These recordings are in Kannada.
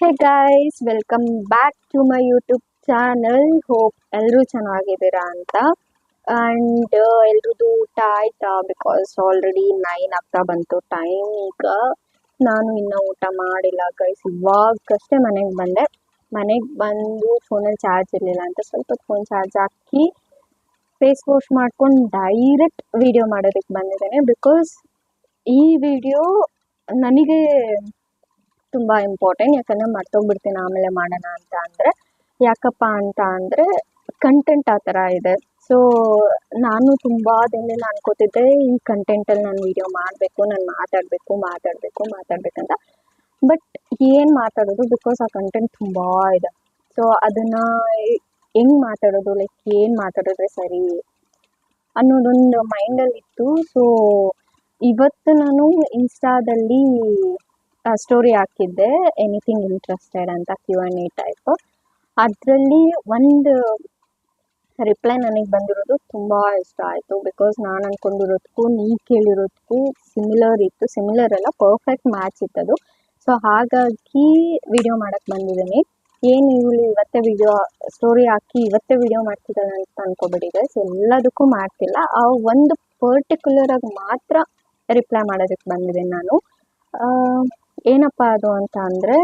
Hey guys welcome back to my YouTube channel hope ಎಲ್ಲರೂ ಚೆನ್ನಾಗಿದ್ದೀರಾ ಅಂತ. ಆ್ಯಂಡ್ ಎಲ್ರದ್ದು ಊಟ ಆಯ್ತಾ? ಬಿಕಾಸ್ ಆಲ್ರೆಡಿ ನೈನ್ ಆಗ್ತಾ ಬಂತು ಟೈಮ್ ಈಗ ನಾನು ಇನ್ನೂ ಊಟ ಮಾಡಿಲ್ಲ ಗೈಸ್ ಇವಾಗಷ್ಟೇ ಮನೆಗೆ ಬಂದೆ. ಮನೆಗೆ ಬಂದು ಫೋನಲ್ಲಿ ಚಾರ್ಜ್ ಇರಲಿಲ್ಲ ಅಂತ ಸ್ವಲ್ಪ ಫೋನ್ ಚಾರ್ಜ್ ಹಾಕಿ ಫೇಸ್ ವಾಶ್ ಮಾಡ್ಕೊಂಡು ಡೈರೆಕ್ಟ್ ವಿಡಿಯೋ ಮಾಡೋದಕ್ಕೆ ಬಂದಿದ್ದೇನೆ. ಬಿಕಾಸ್ ಈ ವಿಡಿಯೋ ನನಗೆ ತುಂಬ ಇಂಪಾರ್ಟೆಂಟ್ ಯಾಕಂದರೆ ಮರ್ತೋಗ್ಬಿಡ್ತೀನಿ, ಆಮೇಲೆ ಮಾಡೋಣ ಅಂತ ಅಂದರೆ, ಯಾಕಪ್ಪ ಅಂತ ಅಂದರೆ ಕಂಟೆಂಟ್ ಆ ಥರ ಇದೆ. ಸೊ ನಾನು ತುಂಬ ದಿನದಿಂದ ಅನ್ಕೋತಿದ್ದೆ, ಈ ಕಂಟೆಂಟಲ್ಲಿ ನಾನು ವಿಡಿಯೋ ಮಾಡಬೇಕು, ನಾನು ಮಾತಾಡಬೇಕು ಮಾತಾಡಬೇಕು ಮಾತಾಡಬೇಕಂತ ಬಟ್ ಏನು ಮಾತಾಡೋದು? ಬಿಕಾಸ್ ಆ ಕಂಟೆಂಟ್ ತುಂಬ ಇದೆ. ಸೊ ಅದನ್ನು ಹೆಂಗೆ ಮಾತಾಡೋದು? ಲೈಕ್ ಏನು ಮಾತಾಡಿದ್ರೆ ಸರಿ? ಅನ್ನೋದೊಂದು ಮೈಂಡಲ್ಲಿ ಇತ್ತು ಸೊ ಇವತ್ತು ನಾನು ಇನ್ಸ್ಟಾದಲ್ಲಿ ಸ್ಟೋರಿ ಹಾಕಿದ್ದೆ. ಎನಿಥಿಂಗ್ ಇಂಟ್ರೆಸ್ಟೆಡ್ ಅಂತ ಕ್ಯೂ ಆ್ಯಂಡ್ ಎ ಟೈಪ್ ಅದರಲ್ಲಿ ಒಂದು ರಿಪ್ಲೈ ನನಗೆ ಬಂದಿರೋದು ತುಂಬ ಇಷ್ಟ ಆಯಿತು. ಬಿಕಾಸ್ ನಾನು ಅಂದ್ಕೊಂಡಿರೋದಕ್ಕೂ ನೀ ಕೇಳಿರೋದಕ್ಕೂ ಸಿಮಿಲರ್ ಇತ್ತು. ಸಿಮಿಲರ್ ಅಲ್ಲ ಪರ್ಫೆಕ್ಟ್ ಮ್ಯಾಚ್ ಇತ್ತದು ಸೊ ಹಾಗಾಗಿ ವಿಡಿಯೋ ಮಾಡೋಕ್ಕೆ ಬಂದಿದ್ದೀನಿ. ಏನು ಇವಳು ಇವತ್ತೇ ವಿಡಿಯೋ ಸ್ಟೋರಿ ಹಾಕಿ ಇವತ್ತೇ ವಿಡಿಯೋ ಮಾಡ್ತಿದ್ದಾಳೆ ಅಂತ ಅನ್ಕೋಬೇಡಿ ಗೈಸ್ ಎಲ್ಲದಕ್ಕೂ ಮಾಡ್ತಿಲ್ಲ. ಆ ಒಂದು ಪರ್ಟಿಕ್ಯುಲರ್ ಆಗಿ ಮಾತ್ರ ರಿಪ್ಲೈ ಮಾಡೋದಕ್ಕೆ ಬಂದಿದ್ದೀನಿ ನಾನು. ಏನಪ್ಪ ಅದು ಅಂತ ಅಂದರೆ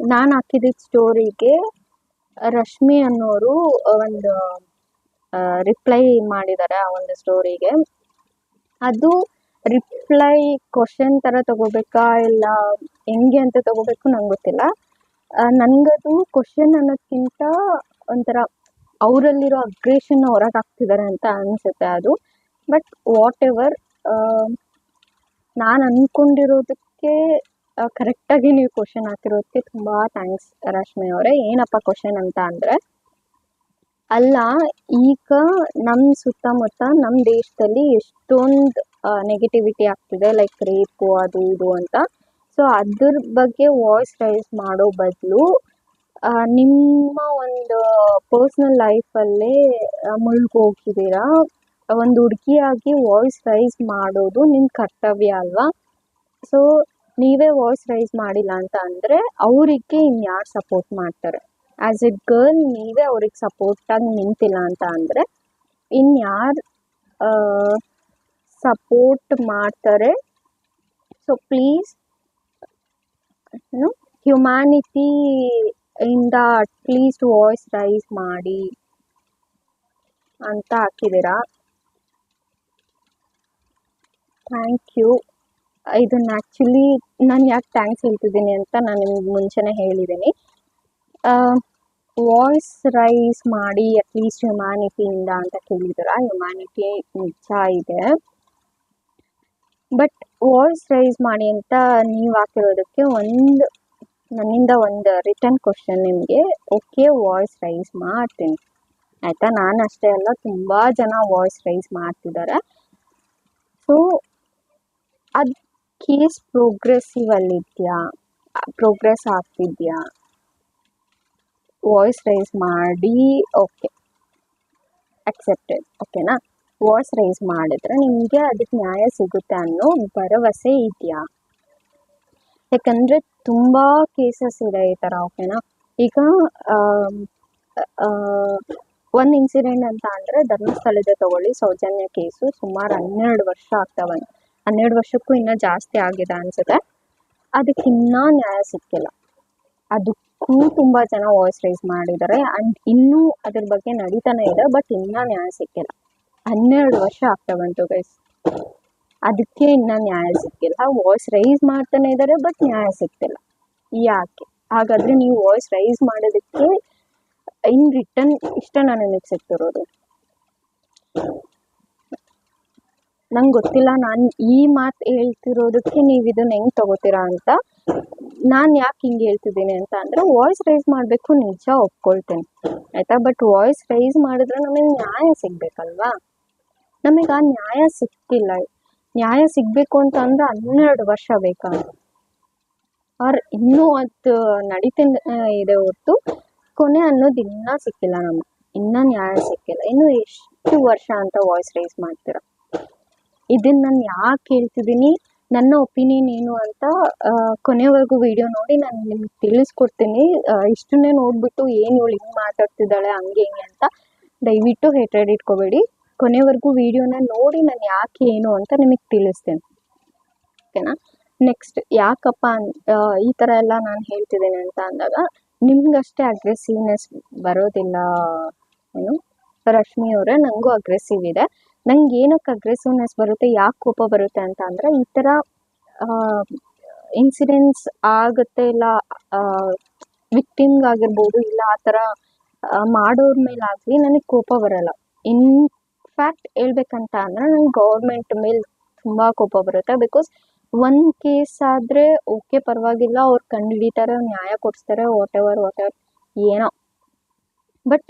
ನಾನು ಹಾಕಿದ್ದ ಸ್ಟೋರಿಗೆ ರಶ್ಮಿ ಅನ್ನೋರು ಒಂದು ರಿಪ್ಲೈ ಮಾಡಿದ್ದಾರೆ ಆ ಒಂದು ಸ್ಟೋರಿಗೆ ಅದು ರಿಪ್ಲೈ ಕ್ವಶನ್ ಥರ ತಗೋಬೇಕಾ ಇಲ್ಲ ಹೆಂಗೆ ಅಂತ ತಗೋಬೇಕು ನಂಗೆ ಗೊತ್ತಿಲ್ಲ. ನನಗದು ಕ್ವಶನ್ ಅನ್ನೋದಕ್ಕಿಂತ ಒಂಥರ ಅವರಲ್ಲಿರೋ ಅಗ್ರೇಷನ್ ಹೊರಗೆ ಹಾಕ್ತಿದ್ದಾರೆ ಅಂತ ಅನಿಸುತ್ತೆ ಅದು. ಬಟ್ ವಾಟ್ ಎವರ್ ನಾನು ಅಂದ್ಕೊಂಡಿರೋದಕ್ಕೆ ಕರೆಕ್ಟಾಗಿ ನೀವು ಕ್ವಶನ್ ಹಾಕಿರೋದಕ್ಕೆ ತುಂಬ ಥ್ಯಾಂಕ್ಸ್ ರಶ್ಮಿ ಅವರೇ. ಏನಪ್ಪ ಕ್ವಶನ್ ಅಂತ ಅಂದರೆ, ಅಲ್ಲ, ಈಗ ನಮ್ಮ ಸುತ್ತಮುತ್ತ ನಮ್ಮ ದೇಶದಲ್ಲಿ ಎಷ್ಟೊಂದು ನೆಗೆಟಿವಿಟಿ ಆಗ್ತಿದೆ ಲೈಕ್ ರೇಪು ಅದು ಇದು ಅಂತ. ಸೊ ಅದ್ರ ಬಗ್ಗೆ ವಾಯ್ಸ್ ರೈಸ್ ಮಾಡೋ ಬದಲು ನಿಮ್ಮ ಒಂದು ಪರ್ಸ್ನಲ್ ಲೈಫಲ್ಲೇ ಮುಳುಗೋಗಿದ್ದೀರಾ? ಒಂದು ಹುಡುಗಿಯಾಗಿ ವಾಯ್ಸ್ ರೈಸ್ ಮಾಡೋದು ನಿಮ್ಮ ಕರ್ತವ್ಯ ಅಲ್ವಾ? ಸೊ ನೀವೇ ವಾಯ್ಸ್ ರೈಸ್ ಮಾಡಿಲ್ಲ ಅಂತ ಅಂದರೆ ಅವರಿಗೆ ಇನ್ಯಾರು ಸಪೋರ್ಟ್ ಮಾಡ್ತಾರೆ? ಆ್ಯಸ್ ಎ ಗರ್ಲ್ ನೀವೇ ಅವ್ರಿಗೆ ಸಪೋರ್ಟಾಗಿ ನಿಂತಿಲ್ಲ ಅಂತ ಅಂದರೆ ಇನ್ಯಾರು ಸಪೋರ್ಟ್ ಮಾಡ್ತಾರೆ? ಸೊ ಪ್ಲೀಸ್ ಏನು ಹ್ಯುಮ್ಯಾನಿಟಿ ಇಂದ ಅಟ್ಲೀಸ್ಟ್ ವಾಯ್ಸ್ ರೈಸ್ ಮಾಡಿ ಅಂತ ಹಾಕಿದ್ದೀರಾ? ಥ್ಯಾಂಕ್ ಯು ಇದನ್ನು ಆ್ಯಕ್ಚುಲಿ ನಾನು ಯಾಕೆ ಥ್ಯಾಂಕ್ಸ್ ಹೇಳ್ತಿದ್ದೀನಿ ಅಂತ ನಾನು ನಿಮ್ಗೆ ಮುಂಚೆನೇ ಹೇಳಿದ್ದೀನಿ ವಾಯ್ಸ್ ರೈಸ್ ಮಾಡಿ ಅಟ್ಲೀಸ್ಟ್ ಹ್ಯುಮ್ಯಾನಿಟಿಯಿಂದ ಅಂತ ಕೇಳಿದಾರ? ಹ್ಯುಮ್ಯಾನಿಟಿ ನಿಜ ಇದೆ. ಬಟ್ ವಾಯ್ಸ್ ರೈಸ್ ಮಾಡಿ ಅಂತ ನೀವು ಹಾಕಿರೋದಕ್ಕೆ ಒಂದು, ನನ್ನಿಂದ ಒಂದು ರಿಟರ್ನ್ ಕ್ವಶನ್ ನಿಮಗೆ. ಓಕೆ ವಾಯ್ಸ್ ರೈಸ್ ಮಾಡ್ತೀನಿ. ಆಯಿತಾ? ನಾನು ಅಷ್ಟೇ ಅಲ್ಲ, ತುಂಬ ಜನ ವಾಯ್ಸ್ ರೈಸ್ ಮಾಡ್ತಿದ್ದಾರೆ ಸೊ ಅದು ಕೇಸ್ ಪ್ರೋಗ್ರೆಸಿವ್ ಅಲ್ಲಿದೆಯಾ ಪ್ರೋಗ್ರೆಸ್ ಆಗ್ತಿದೆಯಾ? ವಾಯ್ಸ್ ರೈಸ್ ಮಾಡಿ ಓಕೆ ಅಕ್ಸೆಪ್ಟೆಡ್ ಓಕೆನಾ ವಾಯ್ಸ್ ರೈಸ್ ಮಾಡಿದ್ರೆ ನಿಮಗೆ ಅದಕ್ಕೆ ನ್ಯಾಯ ಸಿಗುತ್ತೆ ಅನ್ನೋ ಭರವಸೆ ಇದೆಯಾ? ಯಾಕಂದರೆ ತುಂಬ ಕೇಸಸ್ ಇದೆ ಈ ಥರ ಓಕೆನಾ ಈಗ ಒಂದು ಇನ್ಸಿಡೆಂಟ್ ಅಂತ ಅಂದರೆ ಧರ್ಮಸ್ಥಳದ ತಗೊಳ್ಳಿ ಸೌಜನ್ಯ ಕೇಸು ಸುಮಾರು ಹನ್ನೆರಡು ವರ್ಷ ಆಗ್ತಾ ಹನ್ನೆರಡು ವರ್ಷಕ್ಕೂ ಇನ್ನೂ ಜಾಸ್ತಿ ಆಗಿದೆ ಅನ್ಸುತ್ತೆ. ಅದಕ್ಕೆ ಇನ್ನೂ ನ್ಯಾಯ ಸಿಕ್ಕಿಲ್ಲ. ಅದಕ್ಕೂ ತುಂಬ ಜನ ವಾಯ್ಸ್ ರೈಸ್ ಮಾಡಿದ್ದಾರೆ. ಆ್ಯಂಡ್ ಇನ್ನೂ ಅದ್ರ ಬಗ್ಗೆ ನಡೀತಾನೆ ಇದೆ, ಬಟ್ ಇನ್ನೂ ನ್ಯಾಯ ಸಿಕ್ಕಿಲ್ಲ. ಹನ್ನೆರಡು ವರ್ಷ ಆಗ್ತಾ ಬಂತು ಗೈಸ್ ಅದಕ್ಕೆ ಇನ್ನೂ ನ್ಯಾಯ ಸಿಕ್ಕಿಲ್ಲ. ವಾಯ್ಸ್ ರೈಸ್ ಮಾಡ್ತಾನೆ ಇದ್ದಾರೆ, ಬಟ್ ನ್ಯಾಯ ಸಿಕ್ತಿಲ್ಲ. ಯಾಕೆ? ಹಾಗಾದರೆ ನೀವು ವಾಯ್ಸ್ ರೈಸ್ ಮಾಡೋದಕ್ಕೆ, ಇನ್ ರಿಟರ್ನ್ ಇಷ್ಟ ನಾನು ನಿಮಗೆ ಸಿಗ್ತಿರೋದು ನಂಗೆ ಗೊತ್ತಿಲ್ಲ. ನಾನು ಈ ಮಾತು ಹೇಳ್ತಿರೋದಕ್ಕೆ ನೀವು ಇದನ್ನ ಹೆಂಗೆ ತಗೋತೀರಾ ಅಂತ. ನಾನು ಯಾಕೆ ಹಿಂಗೆ ಹೇಳ್ತಿದ್ದೀನಿ ಅಂತ ಅಂದರೆ ವಾಯ್ಸ್ ರೈಸ್ ಮಾಡಬೇಕು, ನಿಜ ಒಪ್ಕೊಳ್ತೇನೆ. ಆಯಿತಾ? ಬಟ್ ವಾಯ್ಸ್ ರೈಸ್ ಮಾಡಿದ್ರೆ ನಮಗೆ ನ್ಯಾಯ ಸಿಗಬೇಕಲ್ವಾ? ನಮಗೆ ಆ ನ್ಯಾಯ ಸಿಗ್ತಿಲ್ಲ. ನ್ಯಾಯ ಸಿಗಬೇಕು ಅಂತ ಅಂದರೆ ಹನ್ನೆರಡು ವರ್ಷ ಬೇಕಾ? ಆರ್ ಇನ್ನೂ ಅದು ನಡೀತ ಇದೆ ಹೊರತು. ಕೊನೆ ಅನ್ನೋದು ಇನ್ನೂ ಸಿಕ್ಕಿಲ್ಲ ನಮಗೆ. ಇನ್ನೂ ನ್ಯಾಯ ಸಿಕ್ಕಿಲ್ಲ. ಇನ್ನು ಎಷ್ಟು ವರ್ಷ ಅಂತ ವಾಯ್ಸ್ ರೈಸ್ ಮಾಡ್ತೀರಾ? ಇದನ್ನ ನಾನು ಯಾಕೆ ಹೇಳ್ತಿದ್ದೀನಿ ನನ್ನ ಒಪಿನಿಯನ್ ಏನು ಅಂತ ಕೊನೆವರೆಗೂ ವಿಡಿಯೋ ನೋಡಿ ನಾನು ನಿಮ್ಗೆ ತಿಳಿಸ್ಕೊಡ್ತೀನಿ. ಇಷ್ಟನ್ನೇ ನೋಡ್ಬಿಟ್ಟು ಏನು ಇವಳು ಹಿಂಗೆ ಮಾತಾಡ್ತಿದ್ದಾಳೆ, ಹಂಗೆ ಹಿಂಗೆ ಅಂತ ದಯವಿಟ್ಟು ಹೇಟ್ರೆಡ್ ಇಟ್ಕೋಬೇಡಿ. ಕೊನೆವರೆಗೂ ವಿಡಿಯೋನ ನೋಡಿ ನಾನು ಯಾಕೆ ಏನು ಅಂತ ನಿಮಗೆ ತಿಳಿಸ್ತೇನೆ. ಓಕೆನಾ? ನೆಕ್ಸ್ಟ್ ಯಾಕಪ್ಪ ಈ ಥರ ಎಲ್ಲ ನಾನು ಹೇಳ್ತಿದ್ದೇನೆ ಅಂತ ಅಂದಾಗ, ನಿಮ್ಗಷ್ಟೇ ಅಗ್ರೆಸಿವ್ನೆಸ್ ಬರೋದಿಲ್ಲ, ಏನು? ರಶ್ಮಿ ಅವರೇ ನನಗೂ ಅಗ್ರೆಸಿವ್ ಇದೆ. ನಂಗೆ ಏನಕ್ಕೆ ಅಗ್ರೆಸಿವ್ನೆಸ್ ಬರುತ್ತೆ, ಯಾಕೆ ಕೋಪ ಬರುತ್ತೆ ಅಂತ ಅಂದರೆ, ಈ ಥರ ಇನ್ಸಿಡೆಂಟ್ಸ್ ಆಗುತ್ತೆ ಇಲ್ಲ ವಿಕ್ಟಿಮ್ಗಾಗಿರ್ಬೋದು ಇಲ್ಲ ಆ ಥರ ಮಾಡೋರ ಮೇಲೆ ಮೇಲಾಗಲಿ ನನಗೆ ಕೋಪ ಬರಲ್ಲ. ಇನ್ಫ್ಯಾಕ್ಟ್ ಹೇಳ್ಬೇಕಂತ ಅಂದರೆ ನಂಗೆ ಗೌರ್ಮೆಂಟ್ ಮೇಲೆ ತುಂಬ ಕೋಪ ಬರುತ್ತೆ. ಬಿಕಾಸ್ ಒಂದು ಕೇಸ್ ಆದರೆ ಓಕೆ ಪರವಾಗಿಲ್ಲ, ಅವ್ರು ಕಂಡುಹಿಡಿತಾರೆ ನ್ಯಾಯ ಕೊಡಿಸ್ತಾರೆ ವಾಟ್ ಎವರ್ ವಾಟ್ ಎವರ್ ಏನೋ. ಬಟ್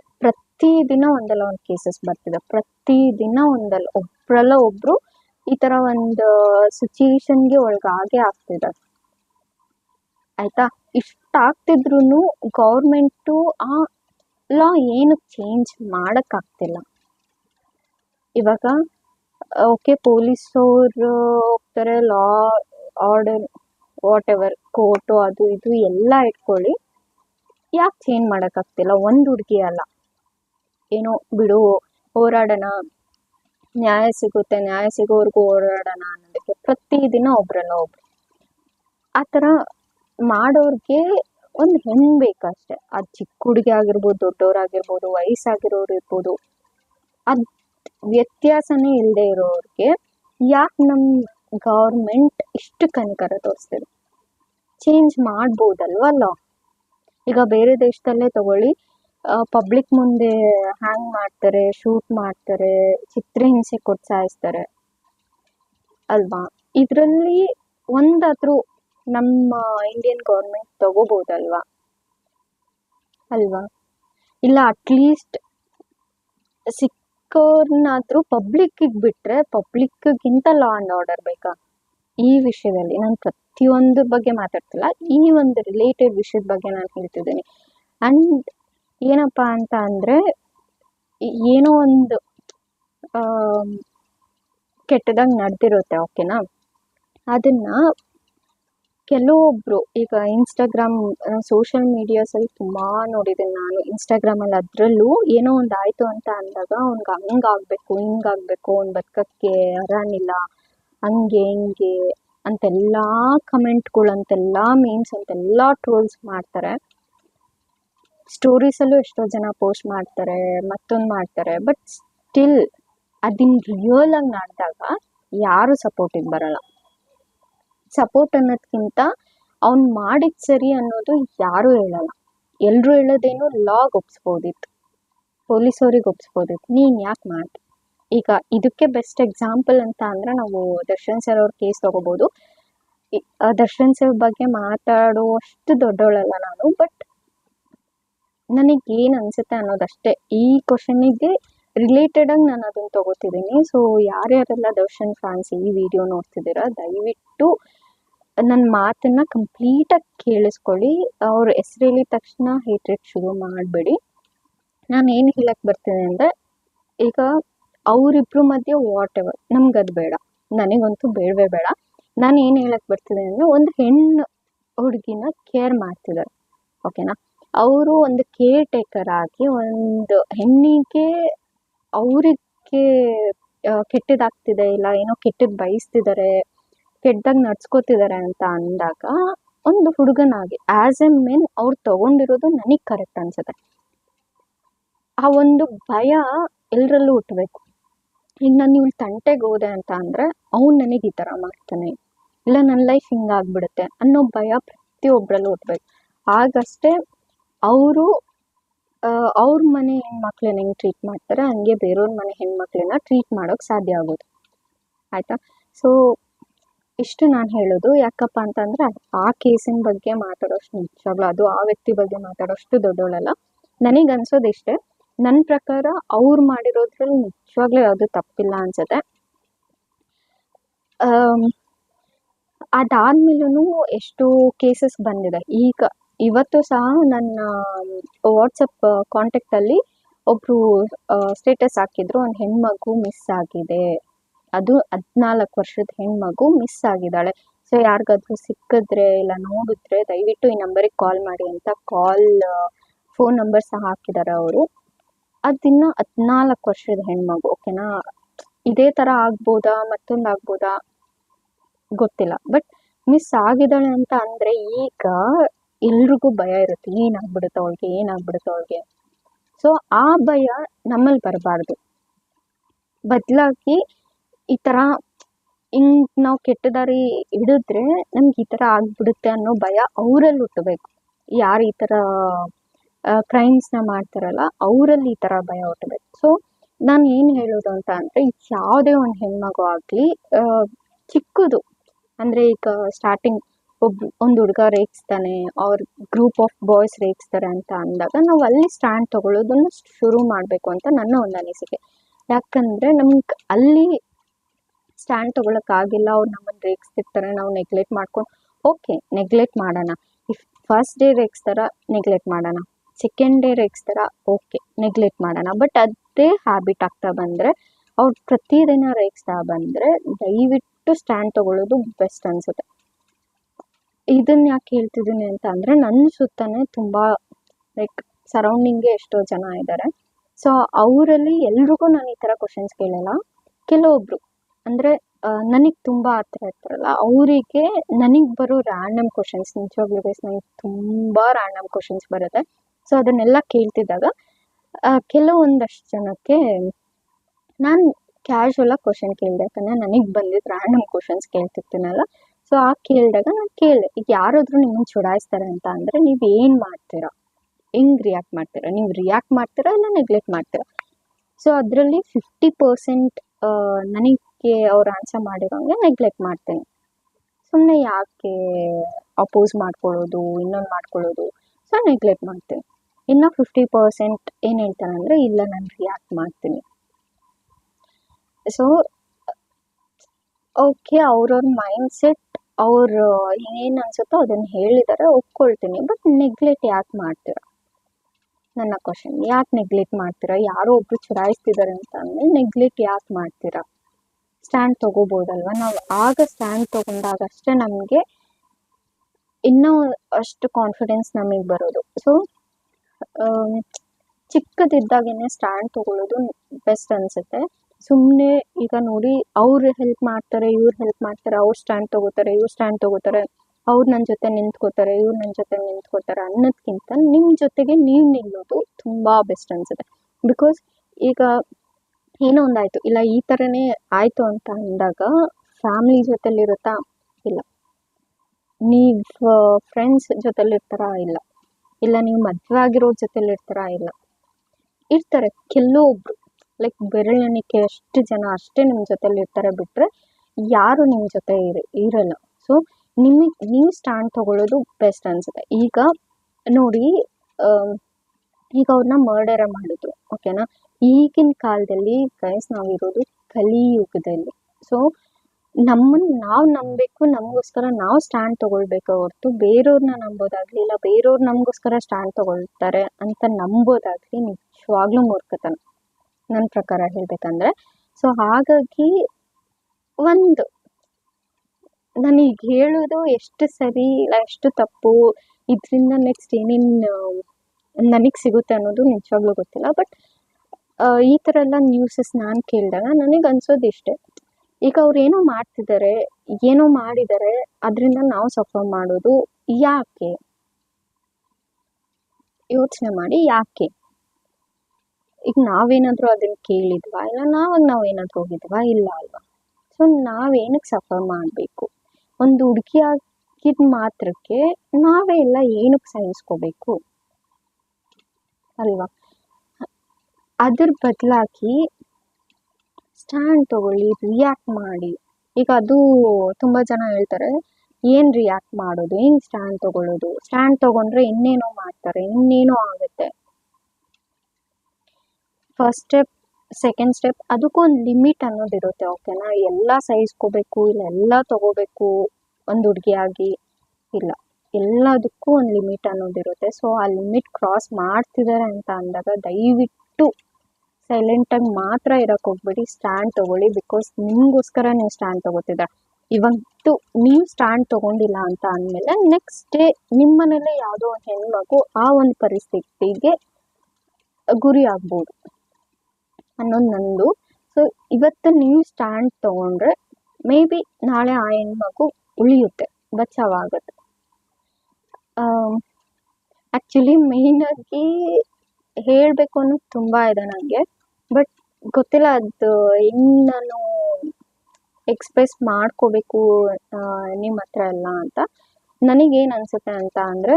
ಪ್ರತಿದಿನ ಒಂದಲ್ಲ ಒಂದು ಕೇಸಸ್ ಬರ್ತಿದೆ. ಪ್ರತಿದಿನ ಒಂದಲ್ಲ, ಒಬ್ರಲ್ಲ ಒಬ್ರು ಈ ತರ ಒಂದು ಸಿಚುಯೇಷನ್ಗೆ ಒಳಗಾಗೇ ಆಗ್ತಿದ್ದಾರೆ. ಆಯ್ತಾ? ಇಷ್ಟ ಆಗ್ತಿದ್ರುನು ಗೌರ್ಮೆಂಟು ಆ, ಲಾ ಏನು ಚೇಂಜ್ ಮಾಡೋಕ್ಕಾಗ್ತಿಲ್ಲ ಇವಾಗ, ಓಕೆ, ಪೊಲೀಸವ್ರು ಹೋಗ್ತಾರೆ, law, order whatever court ಅದು, ಇದು, ಎಲ್ಲ ಇಟ್ಕೊಳ್ಳಿ. ಯಾಕೆ ಚೇಂಜ್ ಮಾಡೋಕ್ಕಾಗ್ತಿಲ್ಲ ಒಂದು ಹುಡುಗಿ ಅಲ್ಲ. ಏನೋ ಬಿಡು, ಹೋರಾಡೋಣ. ನ್ಯಾಯ ಸಿಗುತ್ತೆ, ನ್ಯಾಯ ಸಿಗೋವರೆಗೂ ಹೋರಾಡೋಣ ಅನ್ನೋದಕ್ಕೆ ಪ್ರತಿದಿನ ಒಬ್ರಲ್ಲ ಒಬ್ರು. ಆ ಥರ ಮಾಡೋರ್ಗೆ ಒಂದು ಹೆಣ್ಣು ಬೇಕಷ್ಟೆ ಅದು ಚಿಕ್ಕ ಹುಡುಗಿ ಆಗಿರ್ಬೋದು, ದೊಡ್ಡವರಾಗಿರ್ಬೋದು, ವಯಸ್ಸಾಗಿರೋರು ಇರ್ಬೋದು, ಅದು ವ್ಯತ್ಯಾಸನೇ ಇಲ್ಲದೆ ಇರೋರಿಗೆ ಯಾಕೆ ನಮ್ಮ ಗೌರ್ಮೆಂಟ್ ಇಷ್ಟು ಕನಿಕರ ತೋರಿಸ್ತಿದೆ? ಚೇಂಜ್ ಮಾಡ್ಬೋದಲ್ವಲ್ಲ ಈಗ ಬೇರೆ ದೇಶದಲ್ಲೇ ತಗೊಳ್ಳಿ ಪಬ್ಲಿಕ್ ಮುಂದೆ ಹ್ಯಾಂಗ್ ಮಾಡ್ತಾರೆ ಶೂಟ್ ಮಾಡ್ತಾರೆ, ಚಿತ್ರಹಿಂಸೆ ಕೊಟ್ಟು ಸಾಯಿಸ್ತಾರೆ ಅಲ್ವಾ? ಇದರಲ್ಲಿ ಒಂದಾದರೂ ನಮ್ಮ ಇಂಡಿಯನ್ ಗೌರ್ಮೆಂಟ್ ತಗೋಬೋದಲ್ವಾ? ಅಲ್ವಾ? ಇಲ್ಲ ಅಟ್ಲೀಸ್ಟ್ ಸಿಕ್ಕೋರ್ನಾದ್ರೂ ಪಬ್ಲಿಕ್ಕಿಗೆ ಬಿಟ್ಟರೆ ಪಬ್ಲಿಕ್ಕಿಗಿಂತ ಲಾ ಆ್ಯಂಡ್ ಆರ್ಡರ್ ಬೇಕಾ? ಈ ವಿಷಯದಲ್ಲಿ ನಾನು ಪ್ರತಿಯೊಂದು ಬಗ್ಗೆ ಮಾತಾಡ್ತಿಲ್ಲ, ಈ ಒಂದು ರಿಲೇಟೆಡ್ ವಿಷಯದ ಬಗ್ಗೆ ನಾನು ಹೇಳ್ತಿದ್ದೀನಿ. ಆ್ಯಂಡ್ ಏನಪ್ಪ ಅಂತ ಅಂದರೆ ಏನೋ ಒಂದು ಕೆಟ್ಟದಾಗಿ ನಡೆದಿರುತ್ತೆ ಓಕೆನಾ ಅದನ್ನು ಕೆಲವೊಬ್ಬರು ಈಗ ಇನ್ಸ್ಟಾಗ್ರಾಮ್ ಸೋಷಿಯಲ್ ಮೀಡಿಯಾಸಲ್ಲಿ ತುಂಬ ನೋಡಿದ್ದೀನಿ ನಾನು. ಇನ್ಸ್ಟಾಗ್ರಾಮಲ್ಲಿ ಅದರಲ್ಲೂ ಏನೋ ಒಂದು ಆಯಿತು ಅಂತ ಅಂದಾಗ ಅವ್ನಿಗೆ ಹಂಗೆ ಆಗಬೇಕು, ಹಿಂಗೆ ಆಗಬೇಕು, ಅವ್ನು ಬದುಕಕ್ಕೆ ಅರಾನಿಲ್ಲ, ಹಂಗೆ ಹಿಂಗೆ ಅಂತೆಲ್ಲ ಕಮೆಂಟ್ಗಳು ಅಂತೆಲ್ಲ ಮೀನ್ಸ್ ಅಂತೆಲ್ಲ ಟ್ರೋಲ್ಸ್ ಮಾಡ್ತಾರೆ. ಸ್ಟೋರೀಸಲ್ಲೂ ಎಷ್ಟೋ ಜನ ಪೋಸ್ಟ್ ಮಾಡ್ತಾರೆ, ಮತ್ತೊಂದು ಮಾಡ್ತಾರೆ, ಬಟ್ ಸ್ಟಿಲ್ ಅದನ್ನ ರಿಯಲ್ ಆಗಿ ನಡೆದಾಗ ಯಾರು ಸಪೋರ್ಟಿಗೆ ಬರಲ್ಲ. ಸಪೋರ್ಟ್ ಅನ್ನೋದ್ಕಿಂತ ಅವ್ನು ಮಾಡಿದ ಸರಿ ಅನ್ನೋದು ಯಾರೂ ಹೇಳಲ್ಲ. ಎಲ್ಲರೂ ಹೇಳೋದೇನು ಲಾಗ್ ಒಪ್ಸ್ಬೋದಿತ್ತು. ಪೊಲೀಸವ್ರಿಗೆ ಒಪ್ಸ್ಬೋದಿತ್ತು. ನೀನು ಯಾಕೆ ಮಾಡಿ ಈಗ ಇದಕ್ಕೆ ಬೆಸ್ಟ್ ಎಕ್ಸಾಂಪಲ್ ಅಂತ ಅಂದ್ರೆ ನಾವು ದರ್ಶನ್ ಸರ್ ಅವ್ರ ಕೇಸ್ ತಗೋಬಹುದು ದರ್ಶನ್ ಸರ್ ಬಗ್ಗೆ ಮಾತಾಡುವಷ್ಟು ದೊಡ್ಡವಳಲ್ಲ ನಾನು, ಬಟ್ ನನಗೆ ಏನು ಅನಿಸುತ್ತೆ ಅನ್ನೋದಷ್ಟೇ. ಈ ಕ್ವಶನಿಗೆ ರಿಲೇಟೆಡಾಗಿ ನಾನು ಅದನ್ನು ತೊಗೋತಿದ್ದೀನಿ ಸೊ ಯಾರ್ಯಾರೆಲ್ಲ ದರ್ಶನ್ ಫ್ಯಾನ್ಸ್ ಈ ವಿಡಿಯೋ ನೋಡ್ತಿದ್ದೀರಾ, ದಯವಿಟ್ಟು ನನ್ನ ಮಾತನ್ನು ಕಂಪ್ಲೀಟಾಗಿ ಕೇಳಿಸ್ಕೊಳ್ಳಿ. ಅವ್ರ ಹೆಸ್ರು ತಕ್ಷಣ ಹೇಟ್ರೆಡ್ ಶುರು ಮಾಡಬೇಡಿ. ನಾನು ಏನು ಹೇಳಕ್ಕೆ ಬರ್ತೀನಿ ಅಂದರೆ, ಈಗ ಅವರಿಬ್ರು ಮಧ್ಯೆ ವಾಟ್ ಎವರ್ ನಮ್ಗೆ ಅದು ಬೇಡ. ನನಗಂತೂ ಬೇಡವೇ ಬೇಡ. ನಾನು ಏನು ಹೇಳಕ್ಕೆ ಬರ್ತಿದ್ದೀನಿ ಅಂದರೆ, ಒಂದು ಹೆಣ್ಣು ಹುಡುಗಿನ ಕೇರ್ ಮಾಡ್ತಿದ್ದಾರೆ ಓಕೆನಾ ಅವರು ಒಂದು ಕೇರ್ ಟೇಕರ್ ಆಗಿ ಒಂದು ಹೆಣ್ಣಿಗೆ ಅವರಿಗೆ ಕೆಟ್ಟದಾಗ್ತಿದೆ ಇಲ್ಲ ಏನೋ ಕೆಟ್ಟದ್ದು ಬಯಸ್ತಿದ್ದಾರೆ ಕೆಟ್ಟದಾಗ ನಡ್ಸ್ಕೊತಿದ್ದಾರೆ ಅಂತ ಅಂದಾಗ ಒಂದು ಹುಡುಗನಾಗಿ ಆ್ಯಸ್ ಎ ಮೆನ್ ಅವ್ರು ತಗೊಂಡಿರೋದು ನನಗೆ ಕರೆಕ್ಟ್ ಅನ್ಸುತ್ತೆ. ಆ ಒಂದು ಭಯ ಎಲ್ಲರಲ್ಲೂ ಹುಟ್ಟಬೇಕು ಈಗ ನಾನು ಇವಳು ತಂಟೆಗೆ ಹೋದೆ ಅಂತ ಅಂದರೆ ಅವ್ನು ನನಗೆ ಈ ಥರ ಮಾಡ್ತಾನೆ. ಇಲ್ಲ ನನ್ನ ಲೈಫ್ ಹಿಂಗಾಗ್ಬಿಡುತ್ತೆ ಅನ್ನೋ ಭಯ ಪ್ರತಿಯೊಬ್ಬರಲ್ಲೂ ಹುಟ್ಟಬೇಕು ಆಗಷ್ಟೇ ಅವರು ಅವ್ರ ಮನೆ ಹೆಣ್ಮಕ್ಳನ್ನ ಹೆಂಗೆ ಟ್ರೀಟ್ ಮಾಡ್ತಾರೆ, ಹಂಗೆ ಬೇರೆಯವ್ರ ಮನೆ ಹೆಣ್ಮಕ್ಳನ್ನ ಟ್ರೀಟ್ ಮಾಡೋಕ್ಕೆ ಸಾಧ್ಯ ಆಗೋದು. ಆಯಿತಾ? ಸೊ ಇಷ್ಟು ನಾನು ಹೇಳೋದು. ಯಾಕಪ್ಪ ಅಂತಂದರೆ, ಆ ಕೇಸಿನ ಬಗ್ಗೆ ಮಾತಾಡೋಷ್ಟು ನಿಜವಾಗ್ಲೂ, ಅದು ಆ ವ್ಯಕ್ತಿ ಬಗ್ಗೆ ಮಾತಾಡೋಷ್ಟು ದೊಡ್ಡವಳಲ್ಲ ನನಗೆ ಅನ್ಸೋದು ಇಷ್ಟೇ ನನ್ನ ಪ್ರಕಾರ ಅವ್ರು ಮಾಡಿರೋದ್ರಲ್ಲಿ ನಿಜವಾಗ್ಲೂ ಯಾವುದು ತಪ್ಪಿಲ್ಲ ಅನ್ಸುತ್ತೆ. ಅದಾದ್ಮೇಲೂ ಎಷ್ಟು ಕೇಸಸ್ ಬಂದಿದೆ. ಈಗ ಇವತ್ತು ಸಹ ನನ್ನ ವಾಟ್ಸಪ್ ಕಾಂಟ್ಯಾಕ್ಟಲ್ಲಿ ಒಬ್ಬರು ಸ್ಟೇಟಸ್ ಹಾಕಿದ್ರು. ಒಂದು ಹೆಣ್ಮಗು ಮಿಸ್ ಆಗಿದೆ. ಅದು ಹದಿನಾಲ್ಕು ವರ್ಷದ ಹೆಣ್ಮಗು ಮಿಸ್ ಆಗಿದ್ದಾಳೆ. ಸೊ ಯಾರಿಗಾದ್ರೂ ಸಿಕ್ಕಿದ್ರೆ ಇಲ್ಲ ನೋಡಿದ್ರೆ ದಯವಿಟ್ಟು ಈ ನಂಬರಿಗೆ ಕಾಲ್ ಮಾಡಿ ಅಂತ ಕಾಲ್ ಫೋನ್ ನಂಬರ್ ಸಹ ಹಾಕಿದ್ದಾರೆ ಅವರು. ಅದಿನ್ನ ಹದಿನಾಲ್ಕು ವರ್ಷದ ಹೆಣ್ಮಗು ಓಕೆನಾ ಇದೇ ಥರ ಆಗ್ಬೋದಾ? ಮತ್ತೊಂದು ಆಗ್ಬೋದಾ? ಗೊತ್ತಿಲ್ಲ. ಬಟ್ ಮಿಸ್ ಆಗಿದ್ದಾಳೆ ಅಂತ ಅಂದರೆ ಈಗ ಎಲ್ರಿಗೂ ಭಯ ಇರುತ್ತೆ, ಏನಾಗ್ಬಿಡುತ್ತೆ ಅವಳಿಗೆ ಏನಾಗ್ಬಿಡುತ್ತೆ ಅವಳಿಗೆ. ಸೊ ಆ ಭಯ ನಮ್ಮಲ್ಲಿ ಬರಬಾರ್ದು. ಬದಲಾಗಿ ಈ ಥರ ಹಿಂಗ್ ನಾವು ಕೆಟ್ಟ ದಾರಿ ಹಿಡಿದ್ರೆ ನಮ್ಗೆ ಈ ಥರ ಆಗಿಬಿಡುತ್ತೆ ಅನ್ನೋ ಭಯ ಅವರಲ್ಲಿ ಹುಟ್ಟಬೇಕು. ಯಾರು ಈ ಥರ ಕ್ರೈಮ್ಸ್ನ ಮಾಡ್ತಾರಲ್ಲ, ಅವರಲ್ಲಿ ಈ ಥರ ಭಯ ಹುಟ್ಟಬೇಕು. ಸೊ ನಾನು ಏನು ಹೇಳೋದು ಅಂತ ಅಂದರೆ ಯಾವುದೇ ಒಂದು ಹೆಣ್ಮಗು ಆಗಲಿ ಚಿಕ್ಕದು. ಅಂದರೆ ಈಗ ಸ್ಟಾರ್ಟಿಂಗ್ ಒಬ್ಬ, ಒಂದು ಹುಡುಗ ರೇಗಿಸ್ತಾನೆ, ಅವ್ರ ಗ್ರೂಪ್ ಆಫ್ ಬಾಯ್ಸ್ ರೇಗಿಸ್ತಾರೆ ಅಂತ ಅಂದಾಗ ನಾವು ಅಲ್ಲಿ ಸ್ಟ್ಯಾಂಡ್ ತೊಗೊಳ್ಳೋದನ್ನು ಶುರು ಮಾಡಬೇಕು ಅಂತ ನನ್ನ ಒಂದು ಅನಿಸಿಕೆ. ಯಾಕಂದರೆ ನಮ್ಗೆ ಅಲ್ಲಿ ಸ್ಟ್ಯಾಂಡ್ ತೊಗೊಳಕ್ಕಾಗಿಲ್ಲ ಅವ್ರು ನಮ್ಮನ್ನು ರೇಗಿಸ್ತಿರ್ತಾರೆ, ನಾವು ನೆಗ್ಲೆಕ್ಟ್ ಮಾಡ್ಕೊಂಡು ಓಕೆ ನೆಗ್ಲೆಕ್ಟ್ ಮಾಡೋಣ. ಇಫ್ ಫಸ್ಟ್ ಡೇ ರೇಗಿಸ್ತಾರ ನೆಗ್ಲೆಕ್ಟ್ ಮಾಡೋಣ. ಸೆಕೆಂಡ್ ಡೇ ರೇಗಿಸ್ತಾರ ಓಕೆ ನೆಗ್ಲೆಕ್ಟ್ ಮಾಡೋಣ. ಬಟ್ ಅದೇ ಹ್ಯಾಬಿಟ್ ಆಗ್ತಾ ಬಂದರೆ, ಅವ್ರು ಪ್ರತಿದಿನ ರೇಗಿಸ್ತಾ ಬಂದರೆ ದಯವಿಟ್ಟು ಸ್ಟ್ಯಾಂಡ್ ತೊಗೊಳ್ಳೋದು ಬೆಸ್ಟ್ ಅನಿಸುತ್ತೆ. ಇದನ್ನ ಯಾಕೆ ಹೇಳ್ತಿದ್ದೀನಿ ಅಂತ ಅಂದರೆ ನನ್ನ ಸುತ್ತಲೇ ತುಂಬ ಲೈಕ್ ಸರೌಂಡಿಂಗೇ ಎಷ್ಟೋ ಜನ ಇದ್ದಾರೆ ಸೊ ಅವರಲ್ಲಿ ಎಲ್ರಿಗೂ ನಾನು ಈ ಥರ ಕ್ವಶನ್ಸ್ ಕೇಳಲ್ಲ. ಕೆಲವೊಬ್ಬರು ಅಂದರೆ ನನಗೆ ತುಂಬ ಹತ್ರ ಇರ್ತಾರಲ್ಲ ಅವರಿಗೆ ನನಗೆ ಬರೋ ರ್ಯಾಂಡಮ್ ಕ್ವಶನ್ಸ್ ನಿಜವಾಗ್ಲೂ ಗೈಸ್ ನನಗೆ ತುಂಬ ರ್ಯಾಂಡಮ್ ಕ್ವಶನ್ಸ್ ಬರುತ್ತೆ. ಸೊ ಅದನ್ನೆಲ್ಲ ಕೇಳ್ತಿದ್ದಾಗ ಕೆಲವೊಂದಷ್ಟು ಜನಕ್ಕೆ ನಾನು ಕ್ಯಾಶುವಲಾಗಿ ಕ್ವಶನ್ ಕೇಳಿದೆ ಯಾಕಂದರೆ ನನಗೆ ಬಂದಿದ್ದು ರ್ಯಾಂಡಮ್ ಕ್ವಶನ್ಸ್ ಕೇಳ್ತಿರ್ತೀನಲ್ಲ. ಸೊ ಆ ಕೇಳಿದಾಗ ನಾನು ಕೇಳಿದೆ, ಈಗ ಯಾರಾದರೂ ನಿಮ್ಮನ್ನು ಚುಡಾಯಿಸ್ತಾರೆ ಅಂತ ಅಂದರೆ ನೀವು ಏನು ಮಾಡ್ತೀರಾ? ಹೆಂಗ್ ರಿಯಾಕ್ಟ್ ಮಾಡ್ತೀರಾ? ನೀವು ರಿಯಾಕ್ಟ್ ಮಾಡ್ತೀರಾ ಇಲ್ಲ ನೆಗ್ಲೆಕ್ಟ್ ಮಾಡ್ತೀರಾ? ಸೊ ಅದರಲ್ಲಿ ಫಿಫ್ಟಿ ಪರ್ಸೆಂಟ್ ನನಗೆ ಅವ್ರು ಆನ್ಸರ್ ಮಾಡಿರೋಂಗೆ ನೆಗ್ಲೆಕ್ಟ್ ಮಾಡ್ತೇನೆ. ಸುಮ್ಮನೆ ಯಾಕೆ ಅಪೋಸ್ ಮಾಡ್ಕೊಳ್ಳೋದು, ಇನ್ನೊಂದು ಮಾಡ್ಕೊಳ್ಳೋದು? ಸೊ ನೆಗ್ಲೆಕ್ಟ್ ಮಾಡ್ತೀನಿ. ಇನ್ನು ಫಿಫ್ಟಿ ಪರ್ಸೆಂಟ್ ಏನು ಹೇಳ್ತಾರೆ ಅಂದರೆ, ಇಲ್ಲ, ನಾನು ರಿಯಾಕ್ಟ್ ಮಾಡ್ತೀನಿ. ಸೊ ಓಕೆ ಅವ್ರವ್ರ ಮೈಂಡ್ ಸೆಟ್ ಅವ್ರು ಏನು ಅನ್ಸುತ್ತೋ ಅದನ್ನು ಹೇಳಿದ್ದಾರೆ ಒಪ್ಕೊಳ್ತೀನಿ. ಬಟ್ ನೆಗ್ಲೆಕ್ಟ್ ಯಾಕೆ ಮಾಡ್ತೀರಾ? ನನ್ನ ಕ್ವಶನ್ ಯಾಕೆ ನೆಗ್ಲೆಕ್ಟ್ ಮಾಡ್ತೀರಾ? ಯಾರೋ ಒಬ್ರು ಚುಡಾಯಿಸ್ತಿದ್ದಾರೆ ಅಂತ ಅಂದರೆ ನೆಗ್ಲೆಕ್ಟ್ ಯಾಕೆ ಮಾಡ್ತೀರಾ? ಸ್ಟ್ಯಾಂಡ್ ತೊಗೋಬೋದಲ್ವ? ನಾವು ಆಗ ಸ್ಟ್ಯಾಂಡ್ ತಗೊಂಡಾಗ ಅಷ್ಟೇ ನಮಗೆ ಇನ್ನೂ ಅಷ್ಟು ಕಾನ್ಫಿಡೆನ್ಸ್ ನಮಗೆ ಬರೋದು. ಸೊ ಚಿಕ್ಕದಿದ್ದಾಗೇನೆ ಸ್ಟ್ಯಾಂಡ್ ತೊಗೊಳ್ಳೋದು ಬೆಸ್ಟ್ ಅನಿಸುತ್ತೆ. ಸುಮ್ಮನೆ ಈಗ ನೋಡಿ ಅವ್ರು ಹೆಲ್ಪ್ ಮಾಡ್ತಾರೆ, ಇವ್ರು ಹೆಲ್ಪ್ ಮಾಡ್ತಾರೆ, ಅವ್ರು ಸ್ಟ್ಯಾಂಡ್ ತಗೋತಾರೆ, ಇವ್ರು ಸ್ಟ್ಯಾಂಡ್ ತಗೋತಾರೆ, ಅವ್ರು ನನ್ನ ಜೊತೆ ನಿಂತ್ಕೋತಾರೆ, ಇವ್ರು ನನ್ನ ಜೊತೆ ನಿಂತ್ಕೋತಾರೆ ಅನ್ನೋದ್ಕಿಂತ ನಿಮ್ಮ ಜೊತೆಗೆ ನೀವು ನಿಲ್ಲೋದು ತುಂಬ ಬೆಸ್ಟ್ ಅನಿಸುತ್ತೆ. ಬಿಕಾಸ್ ಈಗ ಏನೋ ಒಂದಾಯ್ತು, ಇಲ್ಲ ಈ ಥರನೇ ಆಯಿತು ಅಂತ ಅಂದಾಗ ಫ್ಯಾಮ್ಲಿ ಜೊತೆಲಿರುತ್ತಾ ಇಲ್ಲ. ನೀವು ಫ್ರೆಂಡ್ಸ್ ಜೊತೆಲಿರ್ತಾರ ಇಲ್ಲ. ಇಲ್ಲ ನೀವು ಮದುವೆ ಆಗಿರೋ ಜೊತೆಲಿರ್ತಾರಾ ಇಲ್ಲ. ಇರ್ತಾರೆ, ಕೆಲವೊಬ್ರು. ಲೈಕ್ ಬೆರಳೆಣಿಕೆ ಅಷ್ಟು ಜನ ಅಷ್ಟೇ ನಿಮ್ಮ ಜೊತೆಲಿ ಇರ್ತಾರೆ ಬಿಟ್ಟರೆ ಯಾರು ನಿಮ್ಮ ಜೊತೆ ಇರ, ಇರಲ್ಲ. ಸೊ ನಿಮಗೆ, ನೀವು ಸ್ಟ್ಯಾಂಡ್ ತೊಗೊಳ್ಳೋದು ಬೆಸ್ಟ್ ಅನಿಸುತ್ತೆ. ಈಗ ನೋಡಿ ಈಗ ಅವ್ರನ್ನ ಮರ್ಡರ ಮಾಡಿದ್ರು ಓಕೆನಾ ಈಗಿನ ಕಾಲದಲ್ಲಿ ಗೈಸ್ ನಾವಿರೋದು ಕಲಿಯುಗದಲ್ಲಿ. ಸೊ ನಮ್ಮನ್ನು ನಾವು ನಂಬಬೇಕು, ನಮಗೋಸ್ಕರ ನಾವು ಸ್ಟ್ಯಾಂಡ್ ತೊಗೊಳ್ಬೇಕು ಹೊರತು ಬೇರೆಯವ್ರನ್ನ ನಂಬೋದಾಗಲಿ ಇಲ್ಲ ಬೇರೆಯವ್ರು ನಮಗೋಸ್ಕರ ಸ್ಟ್ಯಾಂಡ್ ತೊಗೊಳ್ತಾರೆ ಅಂತ ನಂಬೋದಾಗಲಿ ನಿಜವಾಗ್ಲೂ ಮೂರ್ಖತನ. ನನ್ನ ಪ್ರಕಾರ ಹೇಳಬೇಕಂದ್ರೆ ಸೊ ಹಾಗಾಗಿ ಒಂದು, ನನಗೆ ಹೇಳೋದು ಎಷ್ಟು ಸರಿ, ಇಲ್ಲ ಎಷ್ಟು ತಪ್ಪು, ಇದರಿಂದ ನೆಕ್ಸ್ಟ್ ಏನೇನು ನನಗೆ ಸಿಗುತ್ತೆ ಅನ್ನೋದು ನಿಜವಾಗ್ಲೂ ಗೊತ್ತಿಲ್ಲ ಬಟ್ ಈ ಥರ ಎಲ್ಲ ನ್ಯೂಸಸ್ ನಾನು ಕೇಳಿದಾಗ ನನಗೆ ಅನ್ಸೋದು ಇಷ್ಟೇ. ಈಗ ಅವ್ರು ಏನೋ ಮಾಡ್ತಿದ್ದಾರೆ ಏನೋ ಮಾಡಿದ್ದಾರೆ ಅದರಿಂದ ನಾವು ಸಫರ್ ಮಾಡೋದು ಯಾಕೆ? ಯೋಚನೆ ಮಾಡಿ ಯಾಕೆ? ಈಗ ನಾವೇನಾದರೂ ಅದನ್ನು ಕೇಳಿದ್ವಾ? ಇಲ್ಲ ನಾವಾಗ ನಾವು ಏನಾದರೂ ಹೋಗಿದ್ವಾ? ಇಲ್ಲ ಅಲ್ವಾ? ಸೊ ನಾವೇನಕ್ಕೆ ಸಫರ್ ಮಾಡಬೇಕು? ಒಂದು ಹುಡುಗಿ ಆಗಿದ ಮಾತ್ರಕ್ಕೆ ನಾವೇ ಎಲ್ಲ ಏನಕ್ಕೆ ಸಹಿಸ್ಕೋಬೇಕು? ಅಲ್ವಾ? ಅದ್ರ ಬದಲಾಗಿ ಸ್ಟ್ಯಾಂಡ್ ತಗೊಳ್ಳಿ ರಿಯಾಕ್ಟ್ ಮಾಡಿ. ಈಗ ಅದು ತುಂಬ ಜನ ಹೇಳ್ತಾರೆ, ಏನು ರಿಯಾಕ್ಟ್ ಮಾಡೋದು? ಏನು ಸ್ಟ್ಯಾಂಡ್ ತಗೊಳ್ಳೋದು? ಸ್ಟ್ಯಾಂಡ್ ತಗೊಂಡ್ರೆ ಇನ್ನೇನೋ ಮಾಡ್ತಾರೆ, ಇನ್ನೇನೋ ಆಗುತ್ತೆ. ಫಸ್ಟ್ ಸ್ಟೆಪ್ ಸೆಕೆಂಡ್ ಸ್ಟೆಪ್ ಅದಕ್ಕೂ ಒಂದು ಲಿಮಿಟ್ ಅನ್ನೋದಿರುತ್ತೆ ಓಕೆನಾ ಎಲ್ಲ ಸಹಿಸ್ಕೋಬೇಕು ಇಲ್ಲ ಎಲ್ಲ ತಗೋಬೇಕು ಒಂದು ಹುಡುಗಿಯಾಗಿ ಇಲ್ಲ. ಎಲ್ಲದಕ್ಕೂ ಒಂದು ಲಿಮಿಟ್ ಅನ್ನೋದಿರುತ್ತೆ ಸೊ ಆ ಲಿಮಿಟ್ ಕ್ರಾಸ್ ಮಾಡ್ತಿದ್ದಾರೆ ಅಂತ ಅಂದಾಗ ದಯವಿಟ್ಟು ಸೈಲೆಂಟಾಗಿ ಮಾತ್ರ ಇರೋಕ್ಕೆ ಹೋಗ್ಬೇಡಿ. ಸ್ಟ್ಯಾಂಡ್ ತೊಗೊಳ್ಳಿ ಬಿಕಾಸ್ ನಿಮಗೋಸ್ಕರ ನೀವು ಸ್ಟ್ಯಾಂಡ್ ತೊಗೋತಿದ್ದಾರೆ. ಇವತ್ತು ನೀವು ಸ್ಟ್ಯಾಂಡ್ ತೊಗೊಂಡಿಲ್ಲ ಅಂತ ಅಂದಮೇಲೆ ನೆಕ್ಸ್ಟ್ ಡೇ ನಿಮ್ಮ ಮನೇಲೆ ಯಾವುದೋ ಒಂದು ಹೆಣ್ಮಗು ಆ ಒಂದು ಪರಿಸ್ಥಿತಿಗೆ ಗುರಿ ಆಗ್ಬೋದು. ಅನ್ನೋದು ನಂದು ಸೊ ಇವತ್ತು ನೀವು ಸ್ಟ್ಯಾಂಡ್ ತೊಗೊಂಡ್ರೆ ಮೇ ಬಿ ನಾಳೆ ಆ ಹೆಣ್ಮಗು ಉಳಿಯುತ್ತೆ, ಬಚಾವಾಗುತ್ತೆ. ಆ್ಯಕ್ಚುಲಿ ಮೇಯ್ನಾಗಿ ಹೇಳಬೇಕು ಅನ್ನೋದು ತುಂಬ ಇದೆ ನನಗೆ ಬಟ್ ಗೊತ್ತಿಲ್ಲ, ಅದು ಹೆಂಗೆ ನಾನು ಎಕ್ಸ್ಪ್ರೆಸ್ ಮಾಡ್ಕೋಬೇಕು ನಿಮ್ಮ ಹತ್ರ ಎಲ್ಲ ಅಂತ. ನನಗೇನು ಅನಿಸುತ್ತೆ ಅಂತ ಅಂದರೆ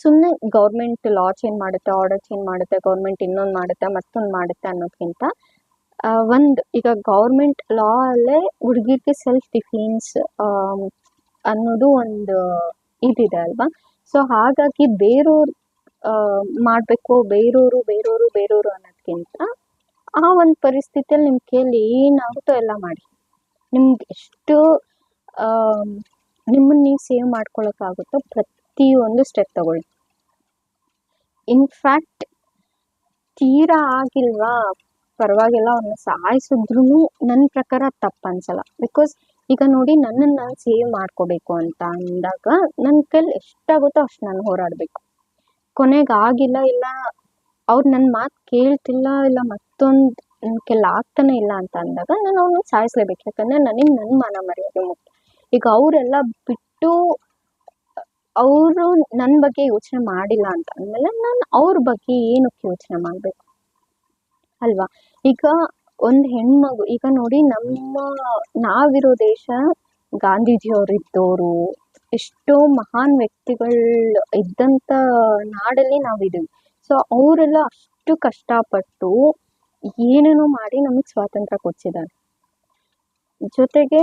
ಸುಮ್ಮನೆ ಗೌರ್ಮೆಂಟ್ ಲಾ ಚೇಂಜ್ ಮಾಡುತ್ತೆ, ಆರ್ಡರ್ ಚೇಂಜ್ ಮಾಡುತ್ತೆ, ಗೌರ್ಮೆಂಟ್ ಇನ್ನೊಂದು ಮಾಡುತ್ತೆ, ಮತ್ತೊಂದು ಮಾಡುತ್ತೆ ಅನ್ನೋದಕ್ಕಿಂತ ಒಂದು ಈಗ ಗೌರ್ಮೆಂಟ್ ಲಾ ಅಲ್ಲೇ ಹುಡುಗಿರ್ಗೆ ಸೆಲ್ಫ್ ಡಿಫೆನ್ಸ್ ಅನ್ನೋದು ಒಂದು ಇದಿದೆ ಅಲ್ವಾ? ಸೊ ಹಾಗಾಗಿ ಬೇರೆಯವ್ರು ಮಾಡಬೇಕು ಬೇರೆಯವರು ಬೇರೆಯವರು ಬೇರೆಯವರು ಅನ್ನೋದಕ್ಕಿಂತ ಆ ಒಂದು ಪರಿಸ್ಥಿತಿಯಲ್ಲಿ ನಿಮ್ಮ ಕೈಯಲ್ಲಿ ಏನಾಗುತ್ತೋ ಎಲ್ಲ ಮಾಡಿ. ನಿಮ್ಗೆ ಎಷ್ಟು ನಿಮ್ಮನ್ನು ನೀವು ಸೇವ್ ಮಾಡ್ಕೊಳ್ಳೋಕ್ಕಾಗುತ್ತೋ ಪ್ರತಿಯೊಂದು ಸ್ಟೆಪ್ ತಗೊಳ್ಳಿ. ಇನ್ಫ್ಯಾಕ್ಟ್ ತೀರಾ ಆಗಿಲ್ವಾ? ಪರವಾಗಿಲ್ಲ, ಅವ್ರನ್ನ ಸಾಯಿಸಿದ್ರು ನನ್ನ ಪ್ರಕಾರ ತಪ್ಪು ಅನ್ಸಲ್ಲ. ಬಿಕಾಸ್ ಈಗ ನೋಡಿ ನನ್ನನ್ನು ನಾನು ಸೇವ್ ಮಾಡ್ಕೋಬೇಕು ಅಂತ ಅಂದಾಗ ನನ್ನ ಕೈಲಿ ಎಷ್ಟಾಗುತ್ತೋ ಅಷ್ಟು ನಾನು ಹೋರಾಡಬೇಕು. ಕೊನೆಗೆ ಆಗಿಲ್ಲ ಇಲ್ಲ, ಅವ್ರು ನನ್ನ ಮಾತು ಕೇಳ್ತಿಲ್ಲ ಇಲ್ಲ, ಮತ್ತೊಂದು ನನ್ನ ಕೈಲಿ ಆಗ್ತಾನೆ ಇಲ್ಲ ಅಂತ ಅಂದಾಗ ನಾನು ಅವ್ರನ್ನ ಸಾಯಿಸ್ಲೇಬೇಕು. ಯಾಕಂದ್ರೆ ನನಗೆ ನನ್ನ ಮಾನ ಮರ್ಯಾದೆ ಮುಖ್ಯ. ಈಗ ಅವರೆಲ್ಲ ಬಿಟ್ಟು ಅವರು ನನ್ನ ಬಗ್ಗೆ ಯೋಚನೆ ಮಾಡಿಲ್ಲ ಅಂತ ಅಂದಮೇಲೆ ನಾನು ಅವ್ರ ಬಗ್ಗೆ ಏನಕ್ಕೆ ಯೋಚನೆ ಮಾಡಬೇಕು? ಅಲ್ವಾ? ಈಗ ಒಂದು ಹೆಣ್ಮಗು, ಈಗ ನೋಡಿ ನಮ್ಮ ನಾವಿರೋ ದೇಶ ಗಾಂಧೀಜಿಯವರು ಇದ್ದವರು ಎಷ್ಟೋ ಮಹಾನ್ ವ್ಯಕ್ತಿಗಳು ಇದ್ದಂಥ ನಾಡಲ್ಲಿ ನಾವಿದ್ದೀವಿ ಸೊ ಅವರೆಲ್ಲ ಅಷ್ಟು ಕಷ್ಟಪಟ್ಟು ಏನೇನೋ ಮಾಡಿ ನಮಗೆ ಸ್ವಾತಂತ್ರ್ಯ ಕೊಡ್ಸಿದ್ದಾರೆ. ಜೊತೆಗೆ